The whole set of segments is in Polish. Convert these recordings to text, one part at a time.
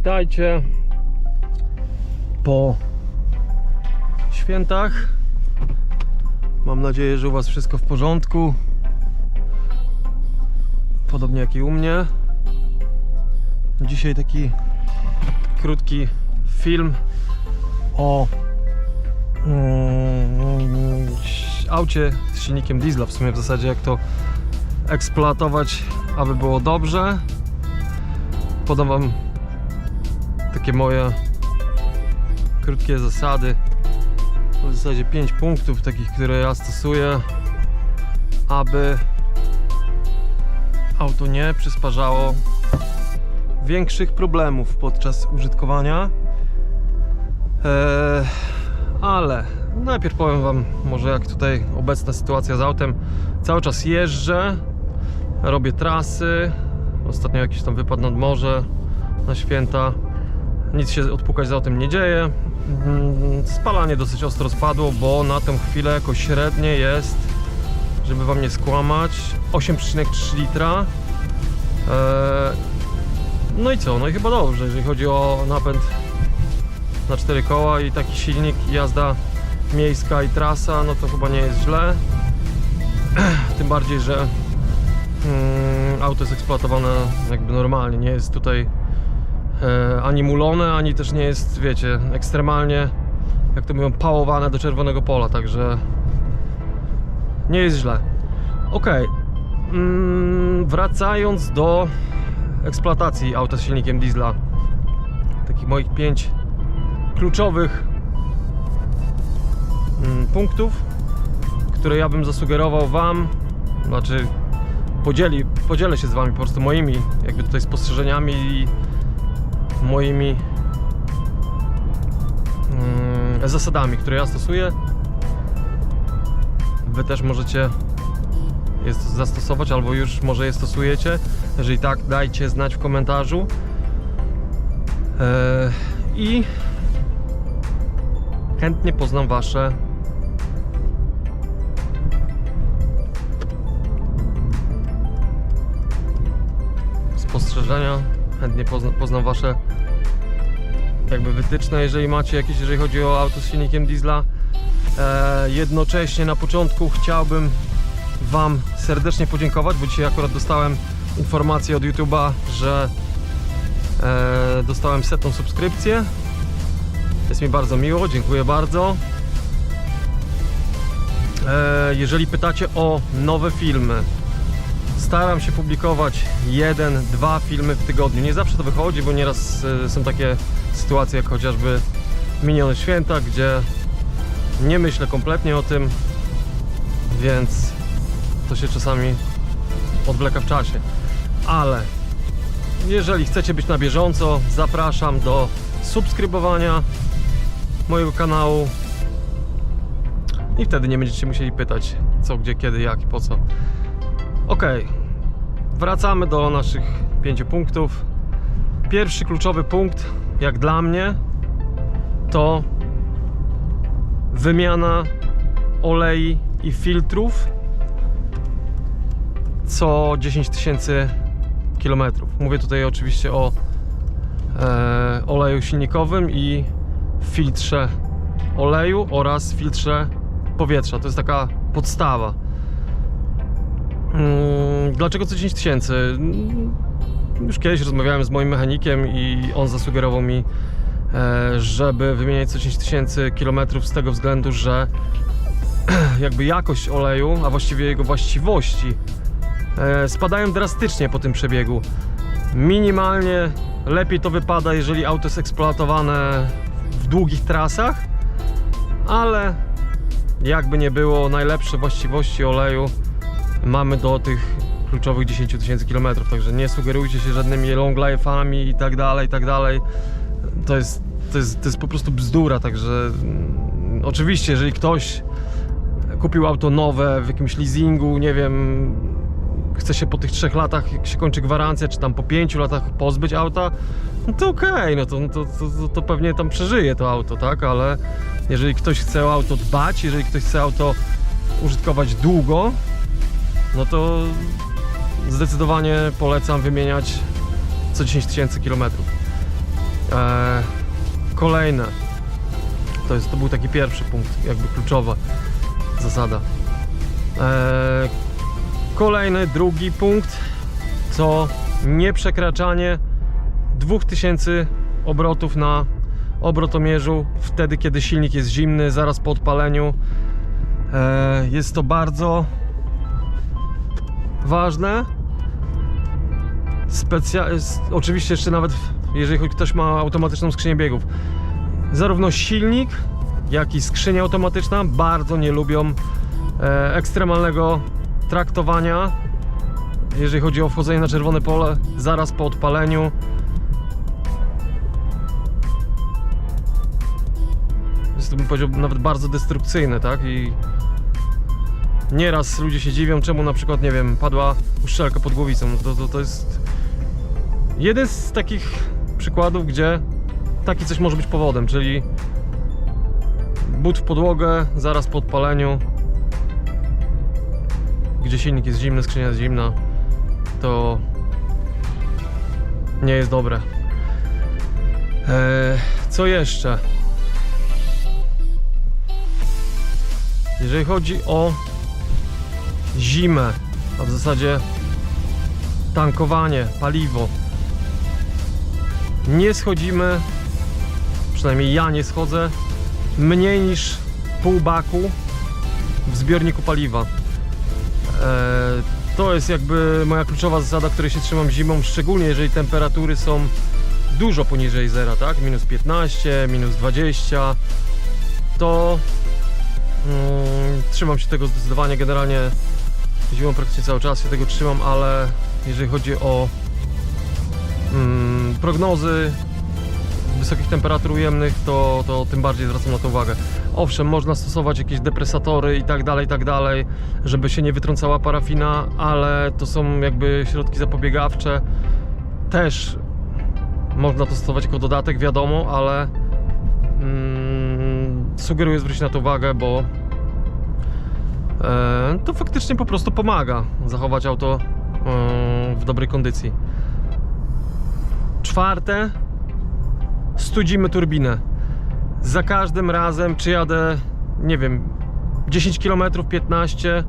witajcie po świętach. Mam nadzieję, że u Was wszystko w porządku. Podobnie jak i u mnie. Dzisiaj taki krótki film o mm, aucie z silnikiem diesla. W sumie w zasadzie jak to eksploatować, aby było dobrze. Podam Wam takie moje krótkie zasady. W zasadzie 5 punktów takich, które ja stosuję, aby auto nie przysparzało większych problemów podczas użytkowania. Eee, ale najpierw powiem Wam może jak tutaj obecna sytuacja z autem. Cały czas jeżdżę, robię trasy. Ostatnio jakiś tam wypad nad morze na święta. Nic się odpukać za tym nie dzieje. Mm, Spalanie dosyć ostro spadło, bo na tę chwilę średnie jest, żeby Wam nie skłamać, 8,3 litra. Eee, no i co? No i chyba dobrze, jeżeli chodzi o napęd na cztery koła i taki silnik, jazda miejska i trasa, no to chyba nie jest źle. Tym bardziej, że mm, auto jest eksploatowane jakby normalnie, nie jest tutaj e, ani mulone, ani też nie jest, wiecie, ekstremalnie, jak to mówią, pałowane do czerwonego pola, także nie jest źle. Ok, mm, wracając do eksploatacji auta z silnikiem diesla, takich moich pięć kluczowych mm, punktów, które ja bym zasugerował Wam, znaczy podzieli, podzielę się z Wami po prostu moimi jakby tutaj spostrzeżeniami i moimi mm, zasadami, które ja stosuję. Wy też możecie je zastosować, albo już może je stosujecie. Jeżeli tak, dajcie znać w komentarzu. Eee, I chętnie poznam Wasze spostrzeżenia. Chętnie pozna, poznam Wasze jakby wytyczne, jeżeli macie jakieś, jeżeli chodzi o auto z silnikiem diesla. E, jednocześnie na początku chciałbym Wam serdecznie podziękować, bo dzisiaj akurat dostałem informację od YouTube'a, że e, dostałem setną subskrypcję. Jest mi bardzo miło, dziękuję bardzo. E, jeżeli pytacie o nowe filmy, staram się publikować jeden, dwa filmy w tygodniu. Nie zawsze to wychodzi, bo nieraz e, są takie sytuacje, jak chociażby minione święta, gdzie nie myślę kompletnie o tym, więc to się czasami odwleka w czasie. Ale jeżeli chcecie być na bieżąco, zapraszam do subskrybowania mojego kanału i wtedy nie będziecie musieli pytać co, gdzie, kiedy, jak i po co. Ok, wracamy do naszych pięciu punktów. Pierwszy kluczowy punkt, jak dla mnie, to wymiana olei i filtrów co 10 tysięcy kilometrów. Mówię tutaj oczywiście o e, oleju silnikowym i filtrze oleju oraz filtrze powietrza. To jest taka podstawa. Mm, Dlaczego co 10 tysięcy? Mm, Już kiedyś rozmawiałem z moim mechanikiem i on zasugerował mi, e, żeby wymieniać co 10 tysięcy kilometrów z tego względu, że jakby jakość oleju, a właściwie jego właściwości e, spadają drastycznie po tym przebiegu. Minimalnie lepiej to wypada, jeżeli auto jest eksploatowane w długich trasach, ale jakby nie było, najlepsze właściwości oleju mamy do tych kluczowych 10 tysięcy kilometrów, także nie sugerujcie się żadnymi long life'ami i tak dalej, i tak dalej. To jest, to jest, to jest po prostu bzdura, także mm, oczywiście, jeżeli ktoś kupił auto nowe w jakimś leasingu, nie wiem, chce się po tych trzech latach, jak się kończy gwarancja, czy tam po pięciu latach pozbyć auta, no to okej, no to, to, to, to pewnie tam przeżyje to auto, tak? Ale jeżeli ktoś chce o auto dbać, jeżeli ktoś chce auto użytkować długo, no to zdecydowanie polecam wymieniać co 10 tysięcy kilometrów. E, kolejne. To, jest, to był taki pierwszy punkt, jakby kluczowa zasada. E, kolejny, drugi punkt to nieprzekraczanie 2000 obrotów na obrotomierzu wtedy, kiedy silnik jest zimny, zaraz po odpaleniu. E, jest to bardzo ważne. Specja- oczywiście jeszcze nawet jeżeli ktoś ma automatyczną skrzynię biegów. Zarówno silnik, jak i skrzynia automatyczna bardzo nie lubią e, ekstremalnego traktowania. Jeżeli chodzi o wchodzenie na czerwone pole zaraz po odpaleniu. Jest to bym powiedział nawet bardzo destrukcyjne, tak? I nieraz ludzie się dziwią, czemu na przykład, nie wiem, padła uszczelka pod głowicą. To, to, to jest jeden z takich przykładów, gdzie taki coś może być powodem, czyli but w podłogę zaraz po odpaleniu, gdzie silnik jest zimny, skrzynia jest zimna, to nie jest dobre. Eee, co jeszcze? Jeżeli chodzi o zimę, a w zasadzie tankowanie, paliwo, nie schodzimy, przynajmniej ja nie schodzę, mniej niż pół baku w zbiorniku paliwa. Eee, to jest jakby moja kluczowa zasada, której się trzymam zimą, szczególnie jeżeli temperatury są dużo poniżej zera, tak? Minus 15, minus 20, to trzymam się tego zdecydowanie. Generalnie zimą praktycznie cały czas się tego trzymam, ale jeżeli chodzi o mm, prognozy wysokich temperatur ujemnych, to, to tym bardziej zwracam na to uwagę. Owszem, można stosować jakieś depresatory i tak dalej, i tak dalej, żeby się nie wytrącała parafina, ale to są jakby środki zapobiegawcze. Też można to stosować jako dodatek, wiadomo, ale mm, sugeruję zwrócić na to uwagę, bo e, to faktycznie po prostu pomaga zachować auto e, w dobrej kondycji. Czwarte, studzimy turbinę. Za każdym razem, czy jadę, nie wiem, 10 km, 15,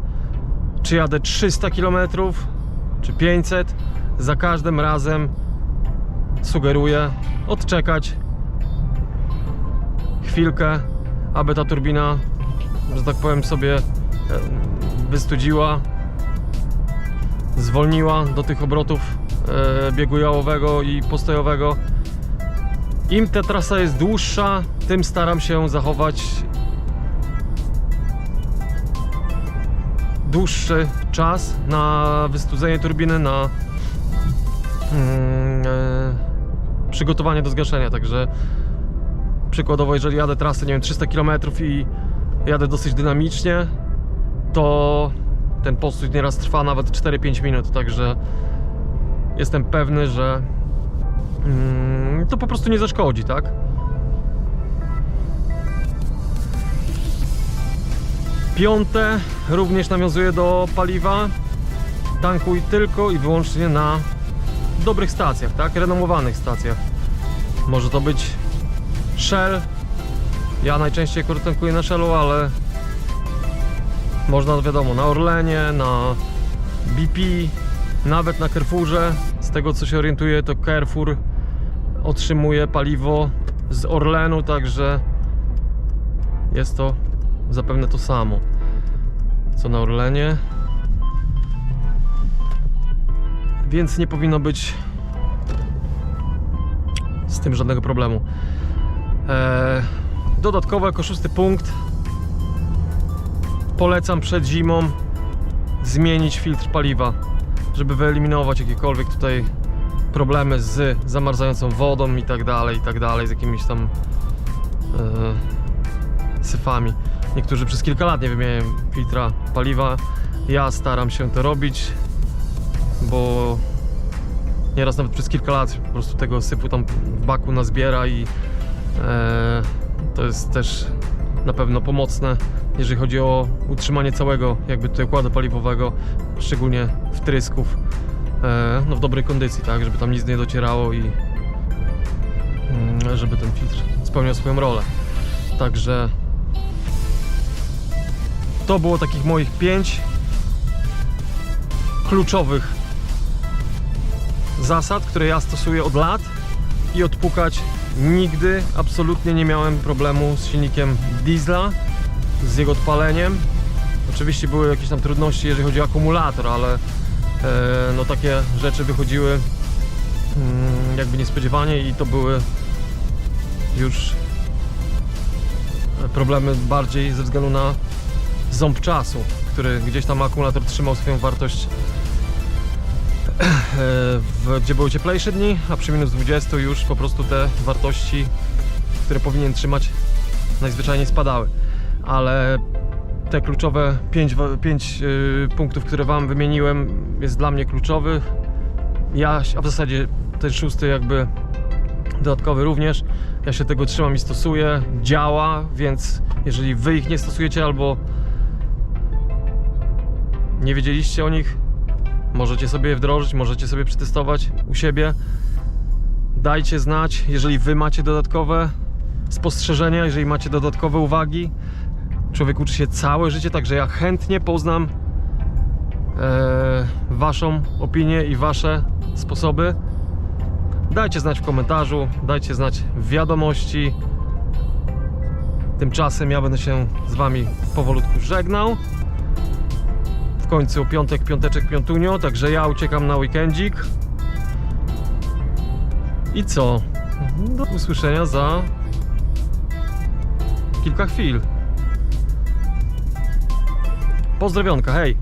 czy jadę 300 km, czy 500, za każdym razem sugeruję odczekać chwilkę, aby ta turbina, że tak powiem sobie, wystudziła, zwolniła do tych obrotów e, biegu jałowego i postojowego. Im ta trasa jest dłuższa, tym staram się zachować dłuższy czas na wystudzenie turbiny, na e, przygotowanie do zgaszenia. Także przykładowo, jeżeli jadę trasę, nie wiem, 300 km i jadę dosyć dynamicznie, to ten postój nieraz trwa nawet 4-5 minut, także jestem pewny, że mm, to po prostu nie zaszkodzi, tak? Piąte również nawiązuje do paliwa. Tankuj tylko i wyłącznie na dobrych stacjach, tak? Renomowanych stacjach. Może to być Shell. Ja najczęściej akurat tankuję na Shellu, ale można wiadomo na Orlenie, na BP, nawet na Carrefourze. Z tego co się orientuję, to Carrefour otrzymuje paliwo z Orlenu, także jest to zapewne to samo co na Orlenie. Więc nie powinno być z tym żadnego problemu. Eee, dodatkowo jako szósty punkt polecam przed zimą zmienić filtr paliwa, żeby wyeliminować jakiekolwiek tutaj problemy z zamarzającą wodą i tak dalej, i tak dalej, z jakimiś tam e, syfami. Niektórzy przez kilka lat nie wymieniają filtra paliwa. Ja staram się to robić, bo nieraz nawet przez kilka lat po prostu tego sypu tam w baku nazbiera i e, to jest też na pewno pomocne, jeżeli chodzi o utrzymanie całego jakby tutaj układu paliwowego, szczególnie wtrysków e, no w dobrej kondycji, tak, żeby tam nic nie docierało i mm, e, żeby ten filtr spełniał swoją rolę. Także to było takich moich pięć kluczowych zasad, które ja stosuję od lat i odpukać nigdy absolutnie nie miałem problemu z silnikiem diesla, z jego odpaleniem. Oczywiście były jakieś tam trudności, jeżeli chodzi o akumulator, ale e, no takie rzeczy wychodziły mm, jakby niespodziewanie i to były już problemy bardziej ze względu na ząb czasu, który gdzieś tam akumulator trzymał swoją wartość gdzie były cieplejsze dni, a przy minus 20 już po prostu te wartości, które powinien trzymać najzwyczajniej spadały. Ale te kluczowe 5 punktów, które Wam wymieniłem jest dla mnie kluczowy. Ja, a w zasadzie ten szósty jakby dodatkowy również. Ja się tego trzymam i stosuję. Działa, więc jeżeli Wy ich nie stosujecie albo nie wiedzieliście o nich, możecie sobie je wdrożyć, możecie sobie przetestować u siebie. Dajcie znać, jeżeli Wy macie dodatkowe spostrzeżenia, jeżeli macie dodatkowe uwagi. Człowiek uczy się całe życie, także ja chętnie poznam e, Waszą opinię i Wasze sposoby. Dajcie znać w komentarzu, dajcie znać w wiadomości. Tymczasem ja będę się z Wami powolutku żegnał. Końcu piątek, piąteczek, piątunio, także ja uciekam na weekendzik. I co? Do usłyszenia za kilka chwil. Pozdrowionka, hej!